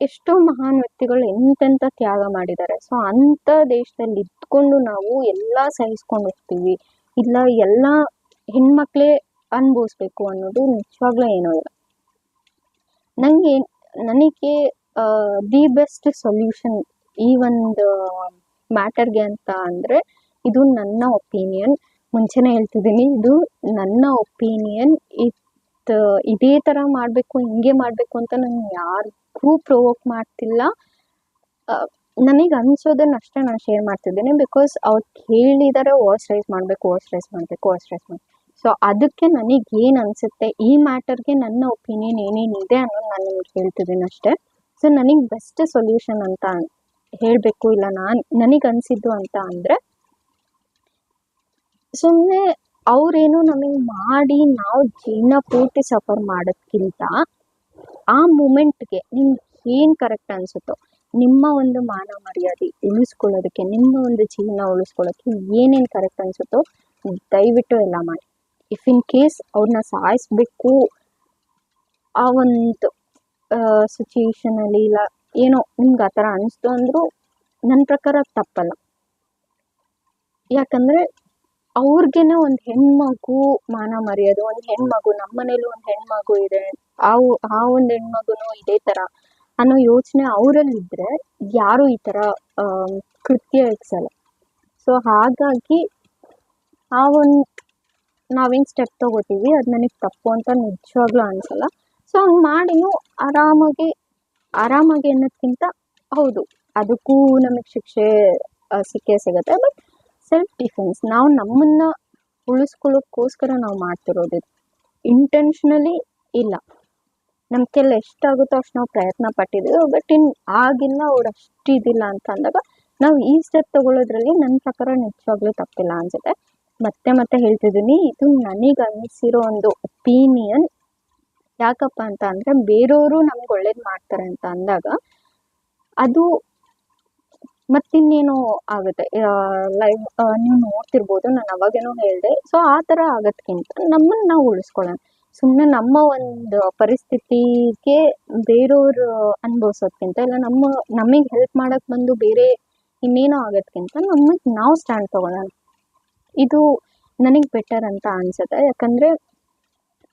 ಎಷ್ಟೋ ಮಹಾನ್ ವ್ಯಕ್ತಿಗಳು ಎಂತೆಂಥ ತ್ಯಾಗ ಮಾಡಿದ್ದಾರೆ. ಸೊ, ಅಂಥ ದೇಶದಲ್ಲಿ ಇದ್ಕೊಂಡು ನಾವು ಎಲ್ಲ ಸಹಿಸ್ಕೊಂಡು ಹೋಗ್ತೀವಿ ಇಲ್ಲ, ಎಲ್ಲ ಹೆಣ್ಮಕ್ಳೇ ಅನುಭವಿಸ್ಬೇಕು ಅನ್ನೋದು ನಿಜವಾಗ್ಲೂ ಏನೂ ಇಲ್ಲ. ನನಗೆ ನನಗೆ ದಿ ಬೆಸ್ಟ್ ಸೊಲ್ಯೂಷನ್ ಈ ಒಂದು ಮ್ಯಾಟರ್ಗೆ ಅಂತ ಅಂದರೆ, ಇದು ನನ್ನ ಒಪೀನಿಯನ್. ಮುಂಚೆನೇ ಹೇಳ್ತಿದ್ದೀನಿ, ಇದು ನನ್ನ ಒಪಿನಿಯನ್ ಇತ್ ಇದೇ ಥರ ಮಾಡಬೇಕು, ಹಿಂಗೆ ಮಾಡಬೇಕು ಅಂತ ನಾನು ಯಾರಿಗೂ ಪ್ರೊವೋಕ್ ಮಾಡ್ತಿಲ್ಲ. ನನಗೆ ಅನ್ಸೋದನ್ನ ಅಷ್ಟೇ ನಾನು ಶೇರ್ ಮಾಡ್ತಿದ್ದೀನಿ ಬಿಕಾಸ್ ಅವ್ರು ಕೇಳಿದರೆ ವಾಯ್ಸ್ ರೈಸ್ ಮಾಡಬೇಕು ವಾಯ್ಸ್ ರೈಸ್ ಮಾಡಬೇಕು ವಾಯ್ಸ್ ರೈಸ್ ಮಾಡಿ ಸೊ ಅದಕ್ಕೆ ನನಗೆ ಏನು ಅನಿಸುತ್ತೆ, ಈ ಮ್ಯಾಟರ್ಗೆ ನನ್ನ ಒಪಿನಿಯನ್ ಏನೇನಿದೆ ಅನ್ನೋದು ನಾನು ನಿಮ್ಗೆ ಹೇಳ್ತಿದ್ದೀನಿ ಅಷ್ಟೇ. ಸೊ ನನಗೆ ಬೆಸ್ಟ್ ಸೊಲ್ಯೂಷನ್ ಅಂತ ಹೇಳಬೇಕು ಇಲ್ಲ ನಾನು, ನನಗೆ ಅನ್ಸಿದ್ದು ಅಂತ ಅಂದರೆ ಸುಮ್ಮನೆ ಅವರೇನೋ ನಮಗೆ ಮಾಡಿ ನಾವು ಜೀವನ ಪೂರ್ತಿ ಸಫರ್ ಮಾಡೋದ್ಕಿಂತ ಆ ಮೂಮೆಂಟ್ಗೆ ನಿಮ್ಗೆ ಏನು ಕರೆಕ್ಟ್ ಅನಿಸುತ್ತೋ ನಿಮ್ಮ ಒಂದು ಮಾನ ಮರ್ಯಾದೆ ಉಳಿಸ್ಕೊಳ್ಳೋದಕ್ಕೆ, ನಿಮ್ಮ ಒಂದು ಜೀವನ ಉಳಿಸ್ಕೊಳ್ಳೋಕ್ಕೆ ಏನೇನು ಕರೆಕ್ಟ್ ಅನಿಸುತ್ತೋ ದಯವಿಟ್ಟು ಎಲ್ಲ ಮಾಡಿ. ಇಫ್ ಇನ್ ಕೇಸ್ ಅವ್ರನ್ನ ಸಾಯಿಸ್ಬೇಕು ಆ ಒಂದು ಸಿಚುಯೇಷನಲ್ಲಿ ಇಲ್ಲ, ಏನೋ ನಿಮ್ಗೆ ಆ ಥರ ಅನಿಸ್ತು ಅಂದರೂ ನನ್ನ ಪ್ರಕಾರ ತಪ್ಪಲ್ಲ. ಯಾಕಂದರೆ ಅವ್ರಿಗೇನೆ ಒಂದು ಹೆಣ್ಮಗು ಮಾನ ಮರ್ಯಾದೆ, ಒಂದು ಹೆಣ್ಮಗು ನಮ್ಮ ಮನೇಲಿ ಒಂದು ಹೆಣ್ಮಗು ಇದೆ. ಆ ಆ ಒಂದು ಹೆಣ್ಮಗುನೂ ಇದೇ ಥರ ಅನ್ನೋ ಯೋಚನೆ ಅವರಲ್ಲಿದ್ದರೆ ಯಾರೂ ಈ ಥರ ಕೃತ್ಯ ಎಕ್ಸಲ್ಲ ಸೊ, ಹಾಗಾಗಿ ಆ ಒಂದು, ನಾವೇನು ಸ್ಟೆಪ್ ತಗೋತೀವಿ, ಅದು ನನಗೆ ತಪ್ಪು ಅಂತ ನಿಜವಾಗ್ಲೂ ಅನಿಸಲ್ಲ. ಸೊ, ಹಂಗೆ ಮಾಡಿನೂ ಆರಾಮಾಗಿ ಆರಾಮಾಗಿ ಅನ್ನೋದ್ಕಿಂತ ಹೌದು. ಅದಕ್ಕೂ ನಮಗೆ ಶಿಕ್ಷೆ ಸಿಕ್ಕೇ ಸಿಗುತ್ತೆ. ಬಟ್ ಸೆಲ್ಫ್ ಡಿಫೆನ್ಸ್ ನಾವು ನಮ್ಮನ್ನು ಉಳಿಸ್ಕೊಳ್ಳೋಕ್ಕೋಸ್ಕರ ನಾವು ಮಾಡ್ತಿರೋದು ಇಂಟೆನ್ಷನಲಿ ಇಲ್ಲ. ನಮ್ಮ ಕೆಲ ಎಷ್ಟಾಗುತ್ತೋ ಅಷ್ಟು ನಾವು ಪ್ರಯತ್ನ ಪಟ್ಟಿದ್ದೀವಿ. ಬಟ್ ಇನ್ನು ಆಗಿಲ್ಲ, ಅವ್ರು ಅಷ್ಟು ಇದಿಲ್ಲ ಅಂತ ಅಂದಾಗ ನಾವು ಈ ಸ್ಟೆಪ್ ತಗೊಳ್ಳೋದ್ರಲ್ಲಿ ನನ್ನ ಪ್ರಕಾರ ನಿಜವಾಗ್ಲೂ ತಪ್ಪಿಲ್ಲ ಅನ್ಸುತ್ತೆ. ಮತ್ತೆ ಮತ್ತೆ ಹೇಳ್ತಿದ್ದೀನಿ, ಇದು ನನಗೆ ಅನ್ನಿಸಿರೋ ಒಂದು ಒಪೀನಿಯನ್ ಯಾಕಪ್ಪ ಅಂತ ಅಂದರೆ ಬೇರೆಯವರು ನಮ್ಗೆ ಒಳ್ಳೇದು ಮಾಡ್ತಾರೆ ಅಂತ ಅಂದಾಗ ಅದು ಮತ್ತಿನ್ನೇನೋ ಆಗುತ್ತೆ. ಲೈವ್ ನೀವು ನೋಡ್ತಿರ್ಬೋದು, ನಾನು ಅವಾಗೇನೋ ಹೇಳಿದೆ. ಸೊ ಆ ಥರ ಆಗೋದ್ಕಿಂತ ನಮ್ಮನ್ನು ನಾವು ಉಳಿಸ್ಕೊಳ್ಳೋಣ. ಸುಮ್ಮನೆ ನಮ್ಮ ಒಂದು ಪರಿಸ್ಥಿತಿಗೆ ಬೇರೆಯವರು ಅನುಭವಿಸೋದ್ಕಿಂತ ಇಲ್ಲ, ನಮ್ಮ, ನಮಗೆ ಹೆಲ್ಪ್ ಮಾಡೋಕ್ಕೆ ಬಂದು ಬೇರೆ ಇನ್ನೇನೋ ಆಗೋದ್ಕಿಂತ ನಮಗೆ ನಾವು ಸ್ಟ್ಯಾಂಡ್ ತೊಗೊಳ್ಳೋಣ ಇದು ನನಗೆ ಬೆಟರ್ ಅಂತ ಅನಿಸುತ್ತೆ. ಯಾಕಂದರೆ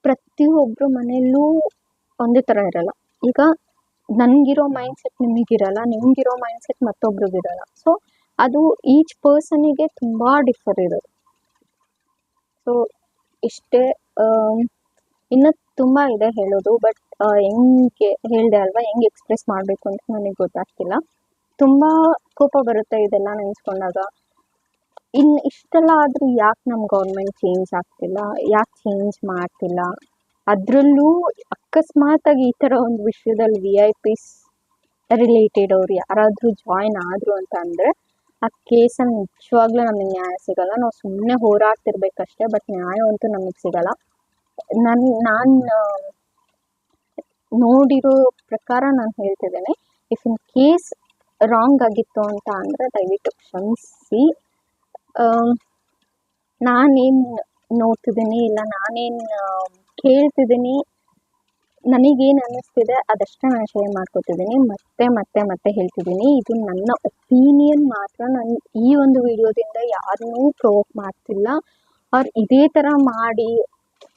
ಪ್ರತಿಯೊಬ್ಬರ ಮನೆಯಲ್ಲೂ ಒಂದೇ ಥರ ಇರಲ್ಲ. ಈಗ ನನಗಿರೋ ಮೈಂಡ್ ಸೆಟ್ ನಿಮಗಿರಲ್ಲ, ನಿಮಗಿರೋ ಮೈಂಡ್ ಸೆಟ್ ಮತ್ತೊಬ್ರಿಗಿರಲ್ಲ. ಸೊ ಅದು ಈಚ್ ಪರ್ಸನಿಗೆ ತುಂಬ ಡಿಫರ್ ಇರೋದು ಸೊ ಇಷ್ಟೇ ಇನ್ನು ತುಂಬ ಇದೆ ಹೇಳೋದು ಬಟ್ ಹೆಂಗೆ ಹೇಳಿದೆ ಅಲ್ವಾ, ಹೆಂಗೆ ಎಕ್ಸ್ಪ್ರೆಸ್ ಮಾಡಬೇಕು ಅಂತ ನನಗೆ ಗೊತ್ತಾಗ್ತಿಲ್ಲ. ತುಂಬ ಕೋಪ ಬರುತ್ತೆ ಇದೆಲ್ಲ ನೆನೆಸ್ಕೊಂಡಾಗ. ಇನ್ನು ಇಷ್ಟೆಲ್ಲ ಆದರೂ ಯಾಕೆ ನಮ್ಮ ಗೌರ್ಮೆಂಟ್ ಚೇಂಜ್ ಆಗ್ತಿಲ್ಲ, ಯಾಕೆ ಚೇಂಜ್ ಮಾಡ್ತಿಲ್ಲ? ಅದರಲ್ಲೂ ಅಕಸ್ಮಾತಾಗಿ ಈ ಥರ ಒಂದು ವಿಷಯದಲ್ಲಿ ವಿ ಐ ಪಿಸ್ ರಿಲೇಟೆಡ್ ಅವ್ರು ಯಾರಾದರೂ ಜಾಯ್ನ್ ಆದರು ಅಂತ ಅಂದರೆ ಆ ಕೇಸನ್ನು ನಿಜವಾಗ್ಲೂ ನಮಗೆ ನ್ಯಾಯ ಸಿಗಲ್ಲ. ನಾವು ಸುಮ್ಮನೆ ಹೋರಾಡ್ತಿರ್ಬೇಕಷ್ಟೇ ಬಟ್ ನ್ಯಾಯ ಅಂತೂ ನಮಗೆ ಸಿಗಲ್ಲ. ನನ್ನ ನಾನು ನೋಡಿರೋ ಪ್ರಕಾರ ನಾನು ಹೇಳ್ತಿದ್ದೇನೆ ಇಫ್ ಇನ್ ಕೇಸ್ ರಾಂಗ್ ಆಗಿತ್ತು ಅಂತ ಅಂದರೆ ದಯವಿಟ್ಟು ಕ್ಷಮಿಸಿ. ನಾನೇನು ನೋಡ್ತಿದ್ದೀನಿ ಇಲ್ಲ, ನಾನೇನು ಕೇಳ್ತಿದ್ದೀನಿ ನನಗೇನು ಅನ್ನಿಸ್ತಿದೆ ಅದಷ್ಟೇ ನಾನು ಶೇರ್ ಮಾಡ್ಕೊತಿದ್ದೀನಿ ಮತ್ತೆ ಮತ್ತೆ ಮತ್ತೆ ಹೇಳ್ತಿದ್ದೀನಿ ಇದು ನನ್ನ ಒಪೀನಿಯನ್ ಮಾತ್ರ. ನಾನು ಈ ಒಂದು ವಿಡಿಯೋದಿಂದ ಯಾರನ್ನೂ ಪ್ರೊವೋಕ್ ಮಾಡ್ತಿಲ್ಲ. ಅವ್ರು ಇದೇ ಥರ ಮಾಡಿ,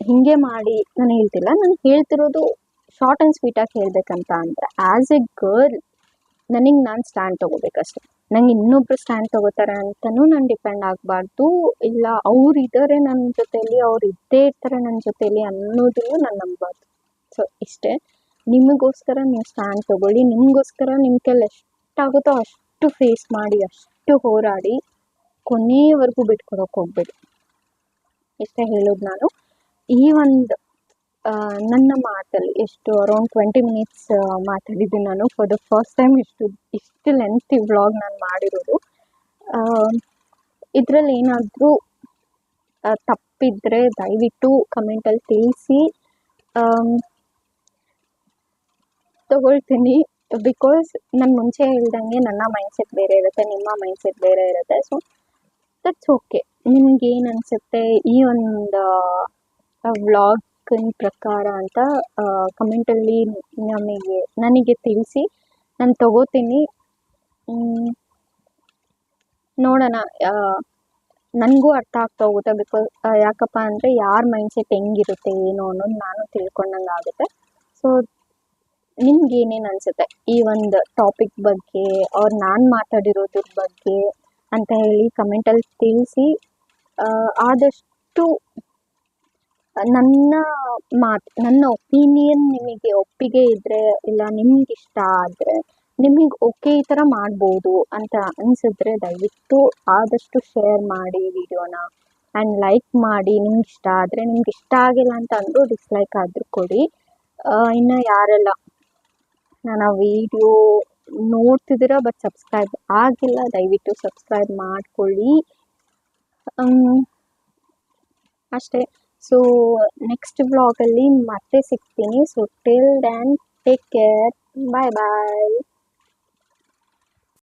ಹೀಗೆ ಮಾಡಿ ನಾನು ಹೇಳ್ತಿಲ್ಲ. ನಾನು ಹೇಳ್ತಿರೋದು ಶಾರ್ಟ್ ಆ್ಯಂಡ್ ಸ್ವೀಟಾಗಿ ಹೇಳಬೇಕಂತ ಅಂದರೆ ಆ್ಯಸ್ ಎ ಗರ್ಲ್ ನನಗೆ ನಾನು ಸ್ಟ್ಯಾಂಡ್ ತೊಗೋಬೇಕಷ್ಟೆ. ನಂಗೆ ಇನ್ನೊಬ್ರು ಸ್ಟ್ಯಾಂಡ್ ತೊಗೋತಾರೆ ಅಂತಲೂ ನಾನು ಡಿಪೆಂಡ್ ಆಗಬಾರ್ದು. ಇಲ್ಲ, ಅವ್ರು ಇದ್ದಾರೆ ನನ್ನ ಜೊತೆಯಲ್ಲಿ ಅವ್ರು ಇದ್ದೇ ಇರ್ತಾರೆ ನನ್ನ ಜೊತೆಯಲ್ಲಿ ಅನ್ನೋದನ್ನು ನಾನು ನಂಬಬಾರ್ದು. ಸೊ, ಇಷ್ಟೇ. ನಿಮಗೋಸ್ಕರ ನೀವು ಸ್ಟ್ಯಾಂಡ್ ತೊಗೊಳ್ಳಿ. ನಿಮಗೋಸ್ಕರ ನಿಮ್ಮ ಕೈಲಿ ಎಷ್ಟಾಗುತ್ತೋ ಅಷ್ಟು ಫೇಸ್ ಮಾಡಿ, ಅಷ್ಟು ಹೋರಾಡಿ ಕೊನೆಯವರೆಗೂ ಬಿಟ್ಕೊಡೋಕೆ ಹೋಗ್ಬೇಡಿ. ಇಷ್ಟೇ ಹೇಳೋದು ನಾನು. ಈ ಒಂದು ನನ್ನ ಮಾತಲ್ಲಿ ಎಷ್ಟು ಅರೌಂಡ್ ಟ್ವೆಂಟಿ ಮಿನಿಟ್ಸ್ ಮಾತಾಡಿದ್ದೀನಿ ನಾನು. ಫಾರ್ ದ ಫಸ್ಟ್ ಟೈಮ್ ಇಷ್ಟು ಇಷ್ಟು ಲೆಂತಿ ವ್ಲಾಗ್ ನಾನು ಮಾಡಿರೋದು. ಇದರಲ್ಲಿ ಏನಾದರೂ ತಪ್ಪಿದ್ರೆ ದಯವಿಟ್ಟು ಕಮೆಂಟಲ್ಲಿ ತಿಳಿಸಿ. ತಗೊಳ್ತೀನಿ. ಬಿಕಾಸ್ ನಾನು ಮುಂಚೆ ಹೇಳ್ದಂಗೆ ನನ್ನ ಮೈಂಡ್ಸೆಟ್ ಬೇರೆ ಇರುತ್ತೆ, ನಿಮ್ಮ ಮೈಂಡ್ಸೆಟ್ ಬೇರೆ ಇರುತ್ತೆ. ಸೊ ದಟ್ಸ್ ಓಕೆ ನಿಮ್ಗೆ ಏನು ಅನಿಸುತ್ತೆ? ಈ ಒಂದು ವ್ಲಾಗಿನ ಪ್ರಕಾರ ಅಂತ ಕಮೆಂಟಲ್ಲಿ ನಮಗೆ, ನನಗೆ ತಿಳಿಸಿ. ನಾನು ತಗೋತೀನಿ. ನೋಡೋಣ ನನಗೂ ಅರ್ಥ ಆಗ್ತಾ ಹೋಗುತ್ತೆ. ಬಿಕಾಸ್ ಯಾಕಪ್ಪ ಅಂದರೆ ಯಾರ ಮೈಂಡ್ಸೆಟ್ ಹೆಂಗಿರುತ್ತೆ, ಏನು ಅನ್ನೋದು ನಾನು ತಿಳ್ಕೊಂಡಂಗೆ ಆಗುತ್ತೆ ಸೊ ನಿಮ್ಗೆ ಏನೇನು ಅನಿಸುತ್ತೆ? ಈ ಒಂದು ಟಾಪಿಕ್ ಬಗ್ಗೆ ಅವ್ರು ನಾನು ಮಾತಾಡಿರೋದ್ರ ಬಗ್ಗೆ ಅಂತ ಹೇಳಿ ಕಮೆಂಟಲ್ಲಿ ತಿಳಿಸಿ ಆದಷ್ಟು ನನ್ನ ಮಾತು, ನನ್ನ ಒಪಿನಿಯನ್ ನಿಮಗೆ ಒಪ್ಪಿಗೆ ಇದ್ದರೆ ಇಲ್ಲ ನಿಮ್ಗೆ ಇಷ್ಟ ಆದರೆ ನಿಮಗೆ ಓಕೆ ಈ ಥರ ಮಾಡ್ಬೋದು ಅಂತ ಅನಿಸಿದ್ರೆ ದಯವಿಟ್ಟು ಆದಷ್ಟು ಶೇರ್ ಮಾಡಿ ವಿಡಿಯೋನ ಆ್ಯಂಡ್ ಲೈಕ್ ಮಾಡಿ ನಿಮ್ಗೆ ಇಷ್ಟ ಆದರೆ ನಿಮ್ಗೆ ಇಷ್ಟ ಆಗಿಲ್ಲ ಅಂತ ಅಂದರೂ ಡಿಸ್ಲೈಕ್ ಆದರೂ ಕೊಡಿ. ಇನ್ನು ಯಾರೆಲ್ಲ ನನ್ನ ವೀಡಿಯೋ ನೋಡ್ತಿದ್ದೀರಾ ಬಟ್ ಸಬ್ಸ್ಕ್ರೈಬ್ ಆಗಿಲ್ಲ, ದಯವಿಟ್ಟು ಸಬ್ಸ್ಕ್ರೈಬ್ ಮಾಡ್ಕೊಳ್ಳಿ. ಅಷ್ಟೇ. ಸೊ ನೆಕ್ಸ್ಟ್ ವ್ಲಾಗಲ್ಲಿ ಮತ್ತೆ ಸಿಗ್ತೀನಿ. So till then take care bye bye